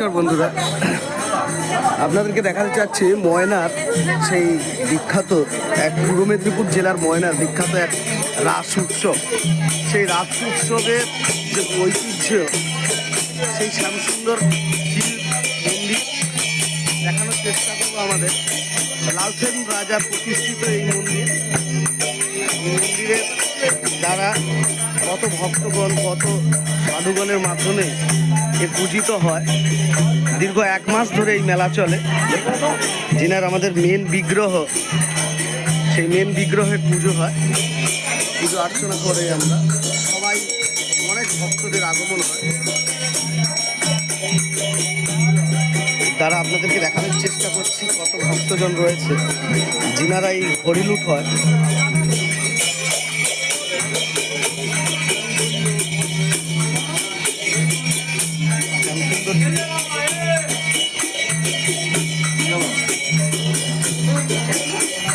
নমস্কার বন্ধুরা। আপনাদেরকে দেখাতে চাচ্ছি ময়নার সেই বিখ্যাত এক পূর্ব মেদিনীপুর জেলার ময়নার বিখ্যাত এক রাস উৎসব। সেই রাস উৎসবের যে ঐতিহ্য, সেই শ্যামসুন্দর শিল মন্দির দেখানোর চেষ্টা করব আমাদের। লালসেন রাজা প্রতিষ্ঠিত এই মন্দির। মন্দিরের দ্বারা কত ভক্তগণ, কত সাধুগণের মাধ্যমে এ পূজিত হয়। দীর্ঘ এক মাস ধরে এই মেলা চলে। যিনার আমাদের মেন বিগ্রহ, সেই মেন বিগ্রহের পুজো হয়। পুজো অর্চনা করে আমরা। সবাই অনেক ভক্তদের আগমন হয়। তারা আপনাদেরকে দেখানোর চেষ্টা করছি কত ভক্তজন রয়েছে। যিনারা এই হরিলুট হয়। Mr.